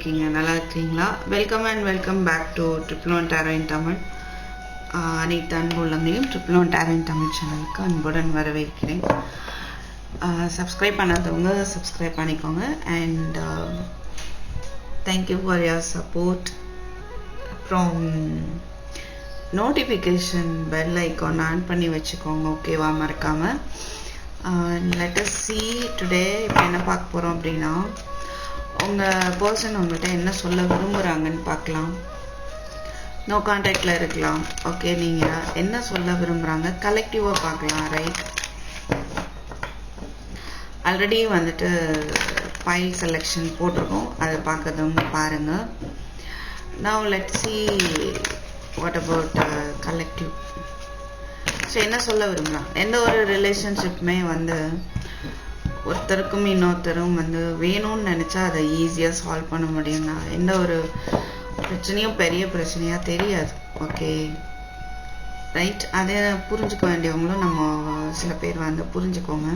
இருக்கீங்க நல்லா இருக்கீங்களா? Welcome and welcome back to triple one tarot in Tamil அனைத்து அன்பு ட்ரிபிள் ஒன் டேரோ தமிழ் சேனலுக்கு அன்புடன் வரவேற்கிறேன். சப்ஸ்கிரைப் பண்ணாதவங்க சப்ஸ்கிரைப் பண்ணிக்கோங்க. And thank you for your support அப்புறம் நோட்டிஃபிகேஷன் பெல் ஐக்கான் ஆன் பண்ணி வச்சுக்கோங்க ஓகேவா மறக்காமல் லெட்டஸ் சி டுடே இப்போ என்ன பார்க்க போகிறோம் அப்படின்னா உங்கள் பர்சன் உங்கள்கிட்ட என்ன சொல்ல விரும்புகிறாங்கன்னு பார்க்கலாம். நோ கான்டாக்டில் இருக்கலாம். ஓகே நீங்கள் என்ன சொல்ல விரும்புகிறாங்க கலெக்டிவாக பார்க்கலாம் ரைட் ஆல்ரெடி வந்துட்டு ஃபைல் செலெக்ஷன் போட்டிருக்கோம். அதை பார்க்கறதும் பாருங்கள் நான் let see what about collective so என்ன சொல்ல விரும்பலாம் எந்த ஒரு ரிலேஷன்ஷிப்புமே வந்து ஒருத்தருக்கும் இன்னொருத்தரும் வந்து வேணும்னு நினச்சா அதை ஈஸியாக சால்வ் பண்ண முடியும்னா எந்த ஒரு பிரச்சனையும் பெரிய பிரச்சனையாக தெரியாது. ஓகே ரைட் அதை புரிஞ்சுக்க வேண்டியவங்களும் நம்ம சில பேர் வந்து புரிஞ்சுக்கோங்க.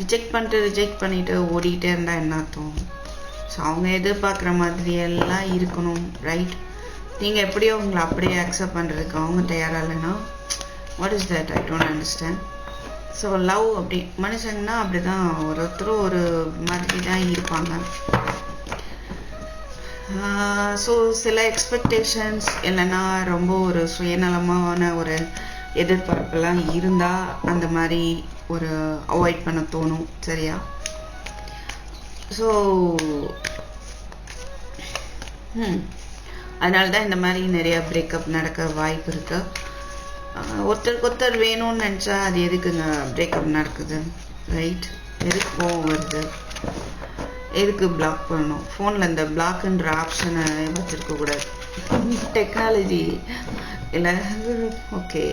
ரிஜெக்ட் பண்ணிட்டு ரிஜெக்ட் பண்ணிட்டு ஓடிக்கிட்டே இருந்தால் என்ன அர்த்தம்? ஸோ அவங்க எதிர்பார்க்குற மாதிரி எல்லாம் இருக்கணும். ரைட் நீங்கள் எப்படியோ உங்களை அப்படியே அக்செப்ட் பண்ணுறதுக்கு அவங்க தயாராக இல்லைன்னா what is that I don't understand so love அப்படி மனுஷங்கன்னா அப்படி தான் ஒருத்தரும் ஒரு மாதிரி தான் இருப்பாங்க ஸோ சில எக்ஸ்பெக்டேஷன்ஸ் இல்லைன்னா ரொம்ப ஒரு சுயநலமான ஒரு எதிர்பார்ப்பெல்லாம் இருந்தால் அந்த மாதிரி ஒரு அவாய்ட் பண்ண தோணும் சரியா? So hmm. அதனால தான் இந்த மாதிரி நிறைய பிரேக்கப் நடக்க வாய்ப்பு இருக்கு. ஒருத்தருக்கு ஒருத்தர் வேணும்னு நினச்சா அது எதுக்குங்க பிரேக்கப் நடக்குது? ரைட் எதுக்கு கோவம் வருது? எதுக்கு பிளாக் பண்ணணும்? ஃபோனில் இந்த பிளாக்குன்ற ஆப்ஷனை வச்சுருக்க கூடாது. டெக்னாலஜி இல்லை ஓகே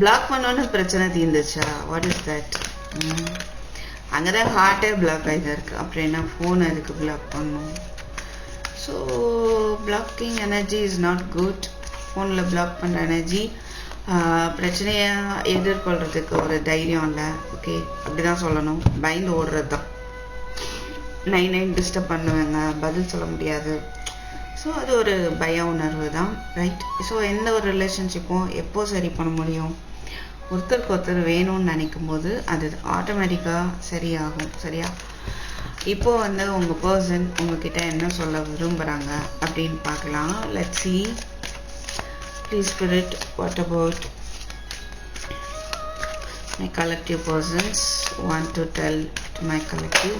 பிளாக் பண்ணோன்னு பிரச்சனை தீர்ந்துச்சா? வாட் இஸ் தட் அங்கே தான் ஹார்ட்டே பிளாக் ஆகிதான் இருக்குது அப்புறம் என்ன? ஃபோன் அதுக்கு பிளாக் பண்ணும் so blocking energy is not good ஃபோனில் பிளாக் பண்ணுற எனர்ஜி பிரச்சனையை எதிர்கொள்கிறதுக்கு ஒரு தைரியம் இல்லை. ஓகே அப்படி தான் சொல்லணும். பயந்து ஓடுறது தான் நைன் நைன் டிஸ்டர்ப் பண்ணுவேங்க. பதில் சொல்ல முடியாது. ஸோ அது ஒரு பய உணர்வு தான் ரைட் ஸோ எந்த ஒரு ரிலேஷன்ஷிப்பும் எப்போ சரி பண்ண முடியும்? ஒருத்தருக்கு ஒருத்தர் வேணும்னு நினைக்கும் போது அது ஆட்டோமேட்டிக்காக சரியாகும். சரியா? இப்போ வந்து உங்கள் பர்சன் உங்ககிட்ட என்ன சொல்ல விரும்புகிறாங்க அப்படின்னு பார்க்கலாம். Let see please spirit what about my collective persons want to tell to my collective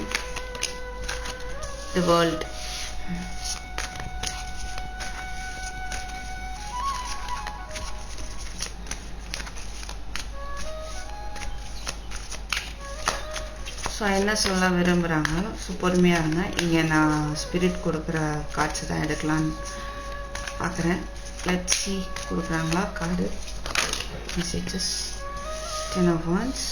the world so என்ன சொல்ல விரும்புகிறாங்க ஸோ பொறுமையாக இருங்க. இங்கே நான் ஸ்பிரிட் கொடுக்குற காட்சி தான் எடுக்கலான்னு பார்க்குறேன் லெட் சி கொடுக்குறாங்களா? Card messages ten of wands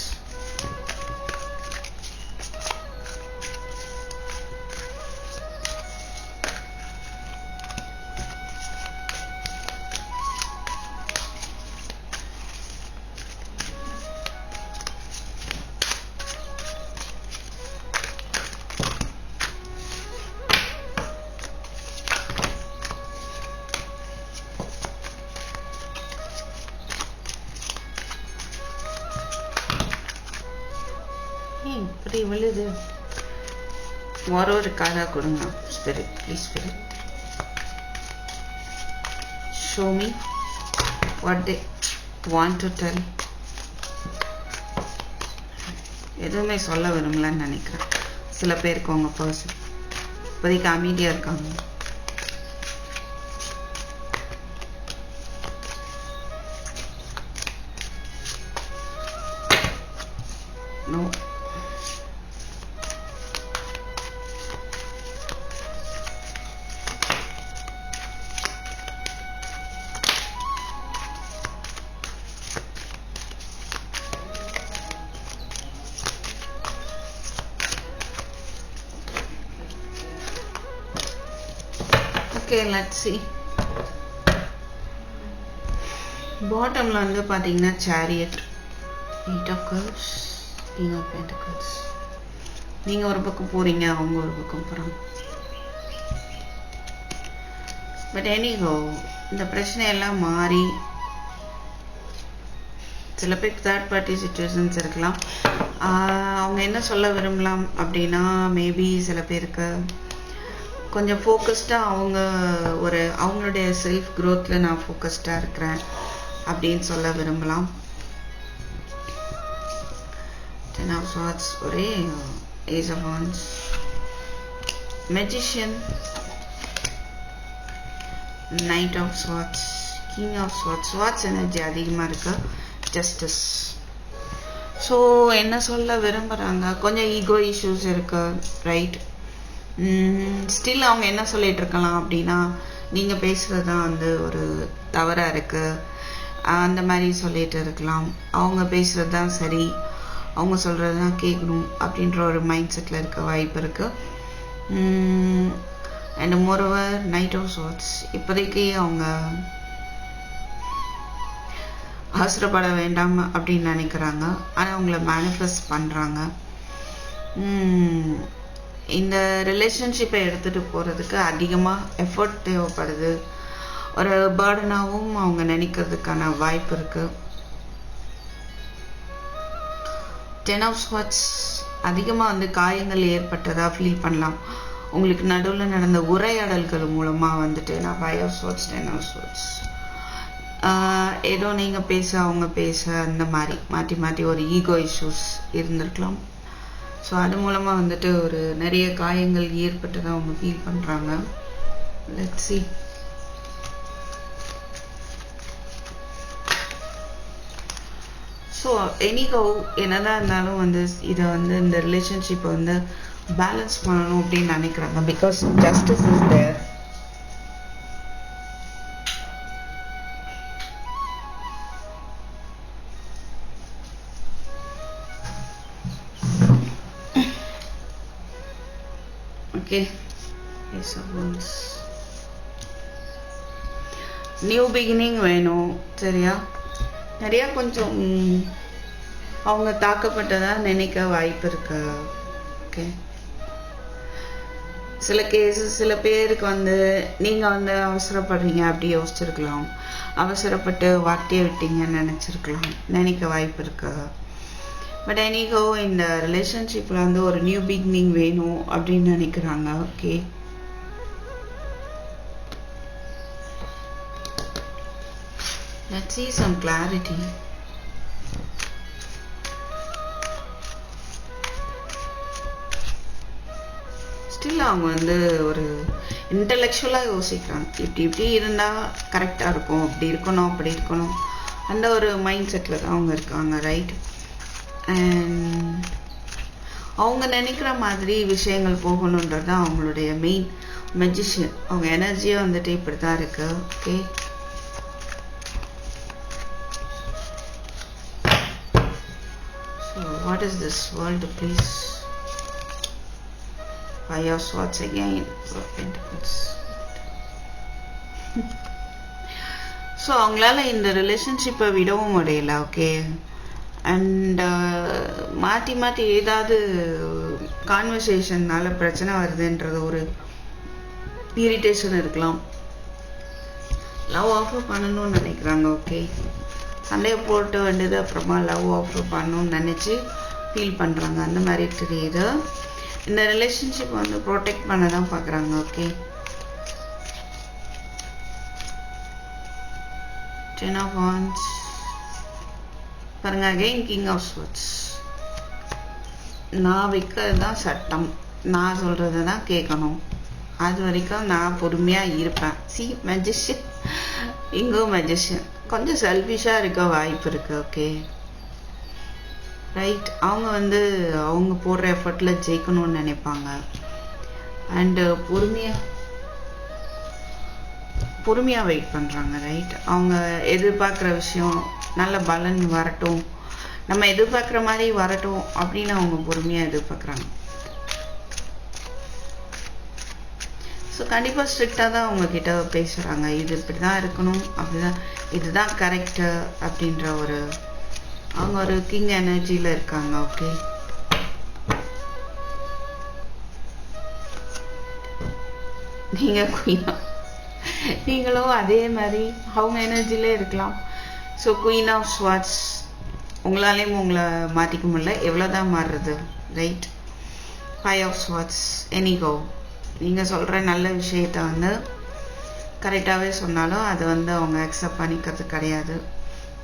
அப்படி விழுது. ஒரு ஒரு கார்டாக கொடுங்க. Spirit please spirit show me what they want to tell எதுவுமே சொல்ல விரும்பலன்னு நினைக்கிறேன். சில பேருக்கு உங்க பர்சன் இப்போதைக்கு அமைதியாக இருக்காங்க. ஓகே லெட்ஸ் பாட்டமில் வந்து பார்த்தீங்கன்னா chariot eight of cups king of pentacles நீங்க ஒரு பக்கம் போறீங்க அவங்க ஒரு பக்கம் போகிறாங்க பட் எனிஹோ இந்த பிரச்சனை எல்லாம் மாறி சில பேருக்கு தேர்ட் பார்ட்டி சுச்சுவேஷன்ஸ் இருக்கலாம். ஆஹ் அவங்க என்ன சொல்ல விரும்பலாம் அப்படின்னா மேபி சில பேருக்கு கொஞ்சம் ஃபோக்கஸ்டாக அவங்க ஒரு அவங்களுடைய செல்ஃப் க்ரோத்தில் நான் ஃபோக்கஸ்டாக இருக்கிறேன் அப்படின்னு சொல்ல விரும்பலாம். டென் ஆஃப் ஸ்வாட்ஸ் ஒரே ace of wands magician knight of swords king of swords swords energy அதிகமாக இருக்கு. ஜஸ்டிஸ் ஸோ என்ன சொல்ல விரும்புகிறாங்க கொஞ்சம் ஈகோ இஷ்யூஸ் இருக்கு ரைட் ஸ்டில் அவங்க என்ன சொல்லிட்டு இருக்கலாம் அப்படின்னா நீங்கள் பேசுகிறது தான் வந்து ஒரு தவறாக இருக்கு. அந்த மாதிரி சொல்லிட்டு இருக்கலாம். அவங்க பேசுகிறது தான் சரி. அவங்க சொல்கிறது தான் கேட்கணும் அப்படின்ற ஒரு மைண்ட் செட்டில் இருக்க வாய்ப்பு இருக்குது and moreover knight of swords இப்போதைக்கு அவங்க அவசரப்பட வேண்டாம் அப்படின்னு நினைக்கிறாங்க. ஆனால் அவங்கள மேனிஃபெஸ்ட் பண்ணுறாங்க இந்த ரிலேஷன்ஷிப்பை எடுத்துகிட்டு போகிறதுக்கு அதிகமாக எஃபர்ட் தேவைப்படுது. ஒரு பேர்டனாகவும் அவங்க நினைக்கிறதுக்கான வாய்ப்பு இருக்குது டென் ஆஃப் ஸ்வாட்ச் அதிகமாக வந்து காயங்கள் ஏற்பட்டதாக ஃபீல் பண்ணலாம். உங்களுக்கு நடுவில் நடந்த உரையாடல்கள் மூலமாக வந்துட்டு நான் five of swords ten of swords ஏதோ நீங்கள் பேச அவங்க பேச அந்த மாதிரி. மாற்றி மாற்றி ஒரு ஈகோ இஷ்யூஸ் இருந்திருக்கலாம். ஸோ அது மூலமாக வந்துட்டு ஒரு நிறைய காயங்கள் ஏற்பட்டதாக அவங்க ஃபீல் பண்ணுறாங்க லெட் சி ஸோ எனிகவு என்னதான் இருந்தாலும் வந்து இதை வந்து இந்த ரிலேஷன்ஷிப்பை வந்து பேலன்ஸ் பண்ணணும் அப்படின்னு நினைக்கிறாங்க. Because justice is there okay new beginning வேணும் சரியா? நிறையா கொஞ்சம் அவங்க தாக்கப்பட்டதாக நினைக்க வாய்ப்பு இருக்கு? ஓகே சில கேஸ் சில பேருக்கு வந்து நீங்கள் வந்து அவசரப்படுறீங்க அப்படி யோசிச்சிருக்கலாம். அவசரப்பட்டு வார்த்தையை விட்டீங்கன்னு நினச்சிருக்கலாம். நினைக்க வாய்ப்பு இருக்கா? பட் எனிகோ இந்த ரிலேஷன்ஷிப்ல வந்து ஒரு நியூ பிகினிங் வேணும் அப்படின்னு நினைக்கிறாங்க. Okay Let's see some clarity. Still அவங்க வந்து ஒரு இன்டலெக்சுவலாக யோசிக்கிறாங்க. இப்படி இப்படி இருந்தால் கரெக்டாக இருக்கும். அப்படி இருக்கணும் அப்படி இருக்கணும். அந்த ஒரு மைண்ட் செட்டில் தான் அவங்க இருக்காங்க ரைட் அவங்க நினைக்கிற மாதிரி விஷயங்கள் போகணுன்றது தான் அவங்களுடைய மெயின் மெஜிஷியன் அவங்க எனர்ஜியாக வந்துட்டு இப்படி தான் இருக்கு. Okay so what is this world please Five of swords so அவங்களால இந்த ரிலேஷன்ஷிப்பை விடவும் முடியல ஓகே அண்ட் uh, மாற்றி மாற்றி ஏதாவது கான்வர்சேஷன்னால பிரச்சனை வருதுன்றது ஒரு இரிட்டேஷன் இருக்கலாம். லவ் ஆஃபர் பண்ணணும்னு நினைக்கிறாங்க ஓகே சண்டையை போட்டு வேண்டியது அப்புறமா லவ் ஆஃபர் பண்ணணும்னு நினச்சி ஃபீல் பண்ணுறாங்க அந்த மாதிரி தெரியுது. இந்த ரிலேஷன்ஷிப் வந்து ப்ரொடெக்ட் பண்ண தான் பார்க்குறாங்க ஓகே டென் ஆஃப் ஆன்ஸ் பாருங்க அகெயின் கிங் ஆஃப் ஸ்வர்ட்ஸ் நான் வைக்கிறது தான் சட்டம். நான் சொல்கிறது தான் கேட்கணும். அது வரைக்கும் நான் பொறுமையாக இருப்பேன். சி மெஜிஷியன் இங்கோ மெஜிஷியன் கொஞ்சம் செல்ஃபிஷாக இருக்க வாய்ப்பு இருக்கு ஓகே ரைட் அவங்க வந்து அவங்க போடுற எஃபர்ட்டில் ஜெயிக்கணும்னு நினைப்பாங்க. அண்டு பொறுமையாக பொறுமையாக வெயிட் பண்ணுறாங்க ரைட் அவங்க எதிர்பார்க்குற விஷயம் நல்ல பலன் வரட்டும். நம்ம எதிர்பார்க்குற மாதிரி வரட்டும் அப்படின்னு அவங்க பொறுமையாக எதிர்பார்க்குறாங்க. ஸோ கண்டிப்பாக ஸ்ட்ரிக்டாக தான் அவங்க கிட்ட பேசுகிறாங்க இது இப்படி தான் இருக்கணும் அப்படிதான் இதுதான் கரெக்டு அப்படின்ற ஒரு அவங்க ஒரு கிங் எனர்ஜியில் இருக்காங்க ஓகே நீங்கள் குயினா நீங்களும் அதே மாதிரி அவங்க எனர்ஜிலே இருக்கலாம். ஸோ குயின் ஆஃப் ஸ்வாட்ஸ் உங்களாலேயும் உங்களை மாற்றிக்க முடியல. எவ்வளோதான் மாறுறது right five of swords anyhow நீங்கள் சொல்கிற நல்ல விஷயத்த வந்து கரெக்டாகவே சொன்னாலும் அதை வந்து அவங்க அக்செப்ட் பண்ணிக்கிறது கிடையாது.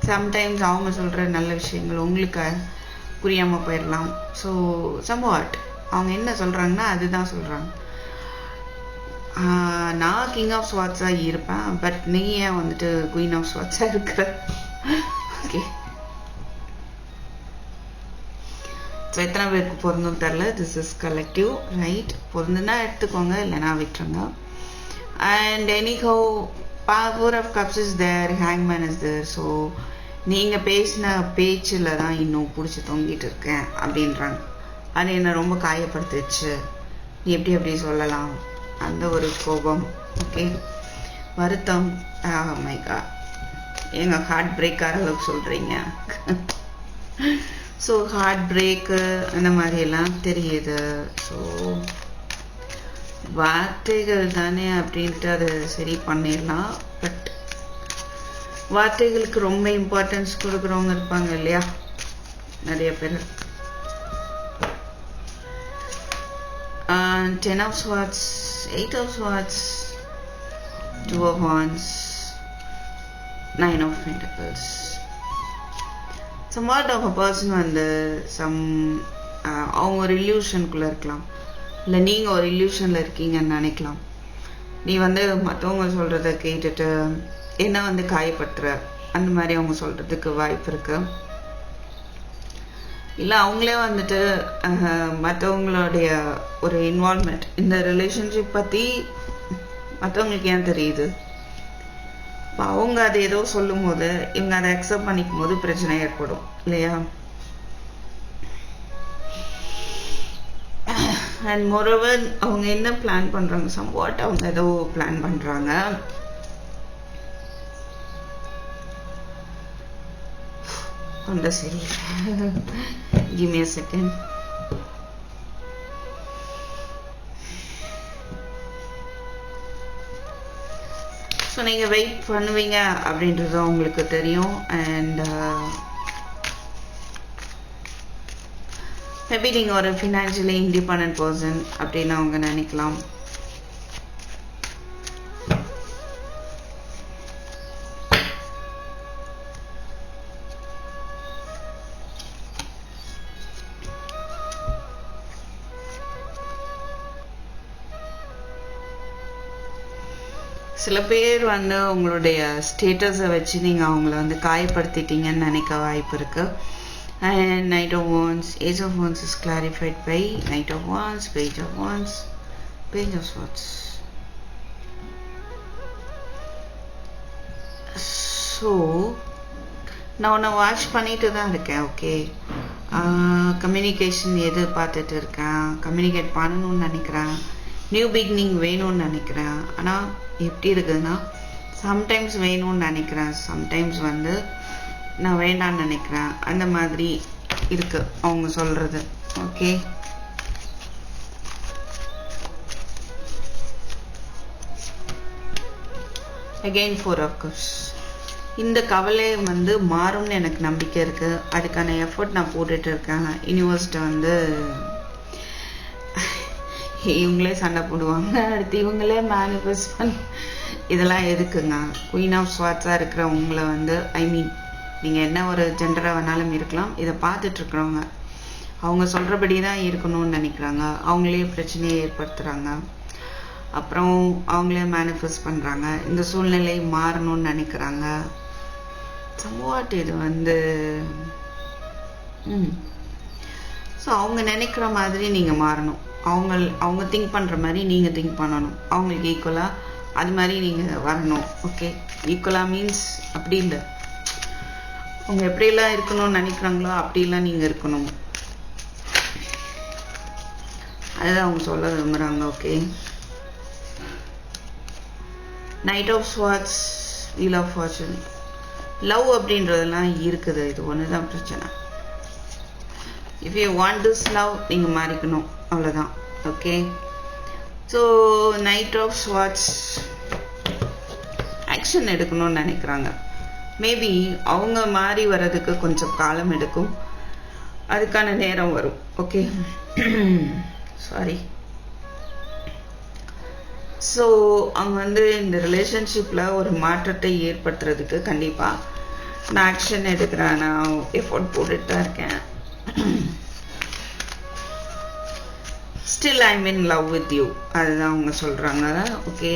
சம்டைம்ஸ் அவங்க சொல்கிற நல்ல விஷயங்கள் உங்களுக்கு புரியாமல் போயிடலாம் ஸோ சம்வாட் அவங்க என்ன சொல்கிறாங்கன்னா அதுதான் சொல்கிறாங்க நான் கிங் ஆஃப் ஸ்வாட்ஸாக இருப்பேன் பட் நீ ஏன் வந்துட்டு குயின் ஆஃப் ஸ்வாட்ஸாக இருக்கிற ஓகே ஸோ எத்தனை பேருக்கு பொருந்தும் தெரில திஸ் இஸ் கலெக்டிவ் ரைட் பொருந்துன்னா எடுத்துக்கோங்க இல்லைனா விட்டுருங்க. And any anyhow four of cups is there ஹேங்மேன் is there so நீங்கள் பேசின பேச்சில் தான் இன்னும் பிடிச்சி தொங்கிட்டு இருக்கேன் அப்படின்றாங்க. அது என்னை ரொம்ப காயப்படுத்துச்சு நீ எப்படி எப்படி சொல்லலாம்? அந்த ஒரு கோபம் ஓகே வருத்தம். Oh மைக்கா ஏங்க ஹார்ட் பிரேக் ஆகிற அளவுக்கு சொல்கிறீங்க ஸோ ஹார்ட் பிரேக்கு அந்த மாதிரியெல்லாம் தெரியுது. ஸோ வார்த்தைகள் தானே அப்படின்ட்டு அதை சரி பண்ணிடலாம். பட் வார்த்தைகளுக்கு ரொம்ப இம்பார்ட்டன்ஸ் கொடுக்குறவங்க இருப்பாங்க இல்லையா? நிறைய பேர். Ten of swords, eight of swords, two of wands, nine of pentacles. Somewhat of a person வந்து சம் uh, அவங்க ஒரு இல்யூஷனுக்குள்ளே இருக்கலாம். இல்லை நீங்கள் ஒரு இல்யூஷனில் இருக்கீங்கன்னு நினைக்கலாம். நீ வந்து மற்றவங்க சொல்கிறத கேட்டுட்டு என்ன வந்து காயப்படுத்துகிற அந்த மாதிரி அவங்க சொல்கிறதுக்கு வாய்ப்பு இருக்குது இல்லை அவங்களே வந்துட்டு மற்றவங்களுடைய ஒரு இன்வால்மெண்ட் இந்த ரிலேஷன்ஷிப் பற்றி மற்றவங்களுக்கு ஏன் தெரியுது? இப்போ அவங்க அதை ஏதோ சொல்லும் போது இவங்க அதை அக்செப்ட் பண்ணிக்கும் போது பிரச்சனை ஏற்படும் இல்லையா? அண்ட் மொரோவர் அவங்க என்ன பிளான் பண்ணுறாங்க சம்வாட் அவங்க ஏதோ பிளான் பண்ணுறாங்க தொண்டை சரியில்லை கிவ் a செகண்ட் ஸோ நீங்கள் வெயிட் பண்ணுவீங்க அப்படின்றது உங்களுக்கு தெரியும். அண்ட் மேபி நீங்கள் ஒரு ஃபினான்ஷியலி இண்டிபெண்ட் பர்சன் அப்படின்னு அவங்க நினைக்கலாம். சில பேர் வந்து உங்களுடைய ஸ்டேட்டஸை வச்சு நீங்கள் அவங்கள வந்து காயப்படுத்திட்டீங்கன்னு நினைக்க வாய்ப்பு இருக்குது and knight of wands ace of wands is clarified by knight of wands page of wands page of wands so நான் உன்னை வாட்ச் பண்ணிட்டு தான் இருக்கேன் ஓகே கம்யூனிகேஷன் எது பார்த்துட்டு இருக்கேன். கம்யூனிகேட் பண்ணணும்னு நினைக்கிறேன். நியூ பிகினிங் வேணும்னு நினைக்கிறேன். ஆனால் எப்படி இருக்குதுன்னா சம்டைம்ஸ் வேணும்னு நினைக்கிறேன். சம்டைம்ஸ் வந்து நான் வேண்டாம்னு நினைக்கிறேன். அந்த மாதிரி இருக்கு அவங்க சொல்றது. ஓகே அகெயின் ஃபோர் ஆஃப் இந்த கவலை வந்து மாறும்னு எனக்கு நம்பிக்கை இருக்குது அதுக்கான எஃபர்ட் நான் போட்டுட்டு இருக்கேன். யூனிவர்ஸ்ட்டை வந்து இவங்களே சண்டை போடுவாங்க. அடுத்து இவங்களே மேனிஃபெஸ்ட் பண்ண இதெல்லாம் எதுக்குங்க? குயின் ஆஃப் ஸ்வாட்ஸாக இருக்கிற உங்களை வந்து ஐ மீன் நீங்கள் என்ன ஒரு ஜெண்டராக வேணாலும் இருக்கலாம். இதை பார்த்துட்ருக்குறவங்க அவங்க சொல்கிறபடி தான் இருக்கணும்னு நினைக்கிறாங்க. அவங்களே பிரச்சனையை ஏற்படுத்துகிறாங்க அப்புறம் அவங்களே மேனிஃபெஸ்ட் பண்ணுறாங்க இந்த சூழ்நிலை மாறணும்னு நினைக்கிறாங்க. சம்வாட் இது வந்து ம். ஸோ அவங்க நினைக்கிற மாதிரி நீங்கள் மாறணும். அவங்க அவங்க திங்க் பண்ணுற மாதிரி நீங்கள் திங்க் பண்ணணும். அவங்களுக்கு ஈக்குவலாக அது மாதிரி நீங்கள் வரணும். ஓகே ஈக்குவலாக மீன்ஸ் அப்படி இல்லை. அவங்க எப்படியெல்லாம் இருக்கணும்னு நினைக்கிறாங்களோ அப்படிலாம் நீங்கள் இருக்கணும். அதுதான் அவங்க சொல்ல விரும்புகிறாங்க okay knight of swords wheel of fortune love அப்படின்றதெல்லாம் இருக்குது. இது ஒன்று தான் பிரச்சனை. If you want this love நீங்கள் மாறிக்கணும். அவ்வளோதான் okay so knight of swords action எடுக்கணும்னு நினைக்கிறாங்க. மேபி அவங்க மாறி வர்றதுக்கு கொஞ்சம் காலம் எடுக்கும். அதுக்கான நேரம் வரும். ஓகே சாரி ஸோ அவங்க வந்து இந்த ரிலேஷன்ஷிப்பில் ஒரு மாற்றத்தை ஏற்படுத்துறதுக்கு கண்டிப்பாக நான் ஆக்ஷன் எடுக்கிறேன். நான் எஃபோர்ட் போட்டுட்டு தான் இருக்கேன். Still I mean love with you அதுதான் அவங்க சொல்கிறாங்க okay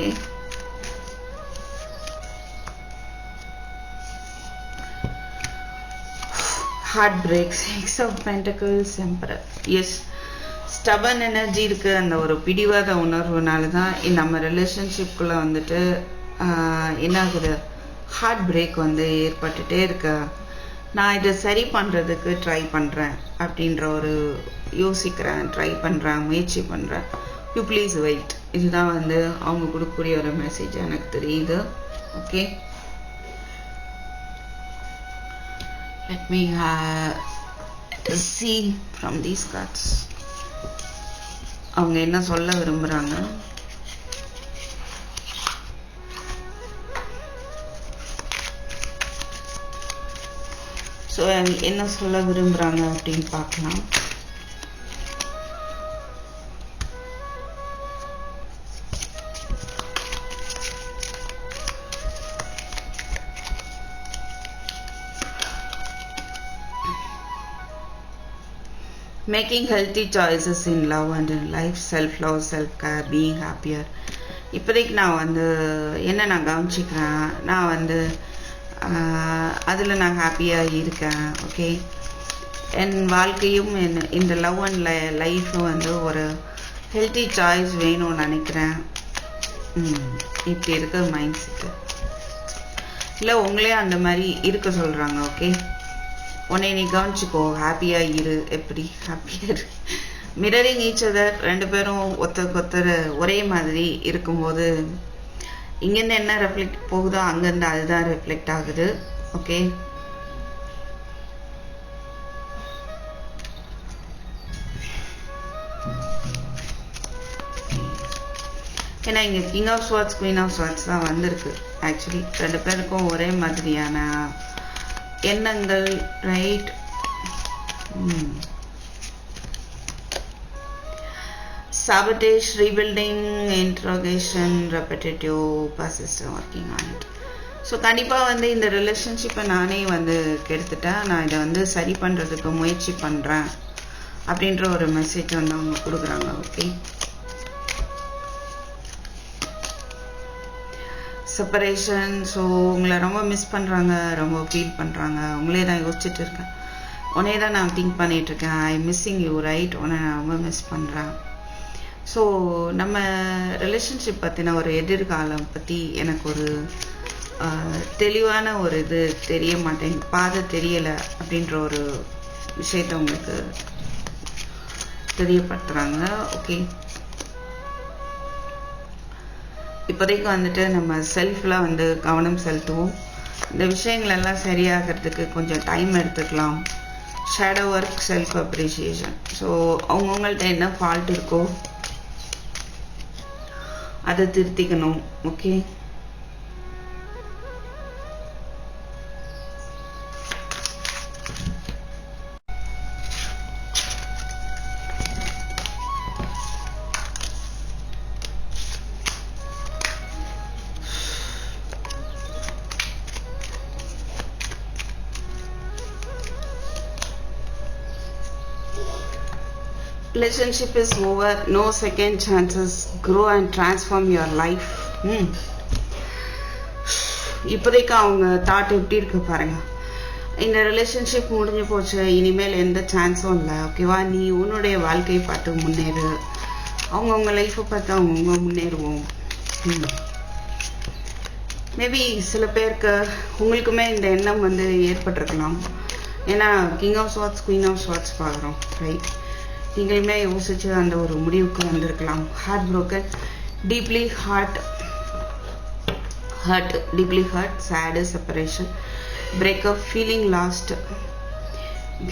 heart breaks six of pentacles emperor is stubborn energy இருக்கு. அந்த ஒரு பிடிவாத உணர்வுனால தான் நம்ம ரிலேஷன்ஷிப்குள்ளே வந்துட்டு என்ன ஆகுது ஹார்ட் பிரேக் வந்து ஏற்பட்டுட்டே இருக்க. நான் இதை சரி பண்ணுறதுக்கு ட்ரை பண்ணுறேன் அப்படின்ற ஒரு யோசிக்கிறேன் ட்ரை பண்ணுறேன் முயற்சி பண்ணுறேன் யூ ப்ளீஸ் வெயிட் இதுதான் வந்து அவங்க கொடுக்கக்கூடிய ஒரு மெசேஜ் எனக்கு தெரியுது. Okay let me uh, from these cards அவங்க என்ன சொல்ல விரும்புகிறாங்க ஸோ என்ன சொல்ல விரும்புகிறாங்க அப்படின்னு பார்க்கலாம் making healthy choices in love and life self love self care being happier இப்போதைக்கு நான் வந்து என்ன நான் கவனிச்சிக்கிறேன் நான் வந்து அதில் நான் ஹாப்பியாக இருக்கேன் ஓகே என் வாழ்க்கையும் என் இந்த லவ் அண்ட் லை லைஃப்பும் வந்து ஒரு ஹெல்த்தி சாய்ஸ் வேணும்னு நினைக்கிறேன். இப்படி இருக்க மைண்ட் செட்டு இல்லை உங்களே அந்த மாதிரி இருக்க சொல்கிறாங்க ஓகே உன்னை நீ கவனிச்சிக்கோ ஹாப்பியாக இரு எப்படி? ஹாப்பியாக இரு. மிரரிங் ஈச் அதர் ரெண்டு பேரும் ஒருத்தருக்கு ஒருத்தர் ஒரே மாதிரி இருக்கும்போது இங்கேருந்து என்ன ரெஃப்ளெக்ட் போகுதோ அங்கேருந்து அதுதான் ரெஃப்ளெக்ட் ஆகுது. ஓகே ஏன்னா இங்கே king of swords queen of swords தான் வந்திருக்கு. ஆக்சுவலி ரெண்டு பேருக்கும் ஒரே மாதிரியான எண்ணங்கள் right hmm hmm. Sabotage rebuilding interrogation repetitive persistent working on it. So கண்டிப்பாக வந்து இந்த ரிலேஷன்ஷிப்பை நானே வந்து கெடுத்துட்டேன் நான் இதை வந்து சரி பண்ணுறதுக்கு முயற்சி பண்ணுறேன் அப்படின்ற ஒரு மெசேஜ் வந்து அவங்க கொடுக்குறாங்க ஓகே செப்பரேஷன் ஸோ உங்களை ரொம்ப மிஸ் பண்ணுறாங்க ரொம்ப ஃபீல் பண்ணுறாங்க உங்களே தான் யோசிச்சுட்டு இருக்கேன். உன்னே தான் நான் திங்க் பண்ணிகிட்ருக்கேன் ஐ மிஸ்ஸிங் யூ ரைட் உன்னை நான் ரொம்ப மிஸ் பண்ணுறேன் ஸோ நம்ம ரிலேஷன்ஷிப் பற்றின ஒரு எதிர்காலம் பற்றி எனக்கு ஒரு தெளிவான ஒரு இது தெரிய மாட்டேங்குது பாதை தெரியலை அப்படின்ற ஒரு விஷயத்த உங்களுக்கு தெரியப்படுத்துகிறாங்க ஓகே இப்போதைக்கு வந்துட்டு நம்ம செல்ஃபில் வந்து கவனம் செலுத்துவோம். இந்த விஷயங்களெல்லாம் சரியாகிறதுக்கு கொஞ்சம் டைம் எடுத்துக்கலாம். Shadow work self appreciation so அவங்கவுங்கள்ட்ட என்ன ஃபால்ட் இருக்கோ அதை திருத்திக்கணும் okay relationship is over no second chances. Grow and transform your life. ம் இப்போதைக்கு அவங்க தாட் எப்படி இருக்கு பாருங்க. இந்த ரிலேஷன்ஷிப் முடிஞ்சு போச்சு இனிமேல் எந்த சான்ஸும் இல்லை ஓகேவா நீ உன்னுடைய வாழ்க்கையை பார்த்து முன்னேறு. அவங்கவுங்க லைஃப்பை பார்த்து அவங்கவுங்க முன்னேறுவோம். Hmm. மேபி சில பேருக்கு உங்களுக்குமே இந்த எண்ணம் வந்து ஏற்பட்டிருக்கலாம். ஏன்னா king of swords queen of swords பார்க்குறோம் ரைட் நீங்களுமே யோசிச்சு அந்த ஒரு முடிவுக்கு வந்திருக்கலாம். Heart broken deeply heart hurt deeply hurt sad separation breakup feeling lost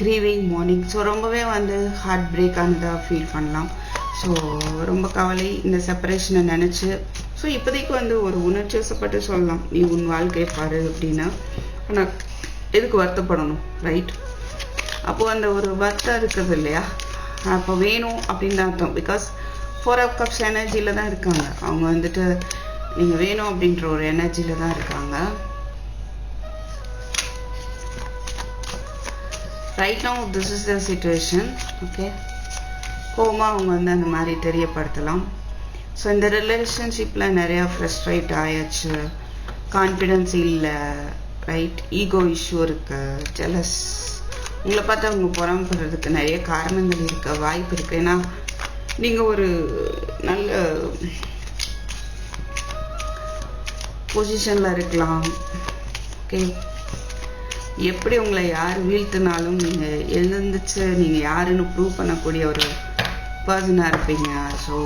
grieving mourning so ரொம்பவே வந்து ஹார்ட் பிரேக் ஆனதாக ஃபீல் பண்ணலாம். ஸோ ரொம்ப கவலை இந்த செப்பரேஷனை நினச்சி. ஸோ இப்போதைக்கு வந்து ஒரு உணர்ச்சிவசப்பட்டு சொல்லலாம். நீ உன் வாழ்க்கையை பாரு அப்படின்னா ஆனால் எதுக்கு வருத்தப்படணும் ரைட் அப்போது அந்த ஒரு வருத்தம் இருக்குது இல்லையா? அப்போ வேணும் அப்படின்னு தான் அர்த்தம். பிகாஸ் ஃபோர் ஆஃப் கப்ஸ் எனர்ஜியில் தான் இருக்காங்க. அவங்க வந்துட்டு நீங்கள் வேணும் அப்படின்ற ஒரு எனர்ஜியில் தான் இருக்காங்க. Right now this is the situation okay coma அவங்க வந்து அந்த மாதிரி தெரியப்படுத்தலாம். ஸோ இந்த ரிலேஷன்ஷிப்பில் நிறையா ஃப்ரஸ்ட்ரேட் ஆயாச்சு. கான்ஃபிடென்ஸ் இல்லை. ரைட் ஈகோ இஷ்யூ இருக்குது ஜெலஸ் உங்களை பார்த்து அவங்க புறம்புறதுக்கு நிறைய காரணங்கள் இருக்க வாய்ப்பு இருக்கு. ஏன்னா நீங்கள் ஒரு நல்ல பொசிஷனில் இருக்கலாம். ஓகே எப்படி உங்களை யார் வீழ்த்தினாலும் நீங்கள் எழுந்துச்சு நீங்கள் யாருன்னு ப்ரூவ் பண்ணக்கூடிய ஒரு பர்சனாக இருப்பீங்க. ஸோ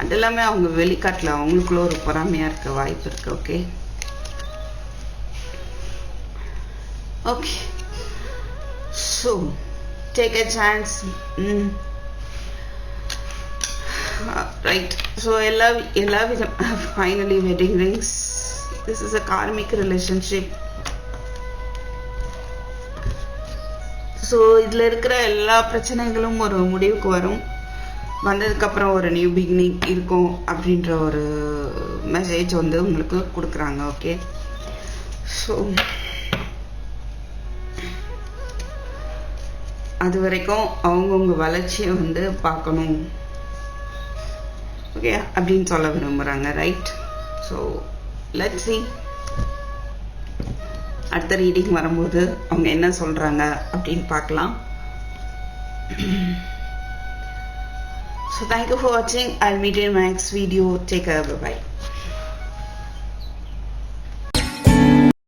அது எல்லாமே அவங்க வெளிக்காட்டில் அவங்களுக்குள்ள ஒரு பொறாமையாக இருக்க வாய்ப்பு இருக்கு. Okay okay so take a chance right so எல்லா எல்லா it. Finally wedding rings. This is a karmic relationship so இதில் இருக்கிற எல்லா பிரச்சனைகளும் ஒரு முடிவுக்கு வரும். வந்ததுக்கப்புறம் ஒரு நியூ பிகினிங் இருக்கும் அப்படின்ற ஒரு மெசேஜ் வந்து உங்களுக்கு கொடுக்குறாங்க ஓகே ஸோ அது வரைக்கும் அவங்கவுங்க வளர்ச்சியை வந்து பார்க்கணும். ஓகே அப்படின்னு சொல்ல விரும்புகிறாங்க ரைட் ஸோ லெட் சி அடுத்த ரீடிங் வரும்போது அவங்க என்ன சொல்கிறாங்க அப்படின்னு பார்க்கலாம். ஸோ தேங்க்யூ ஃபார் வாட்சிங் I meet in my next video take bye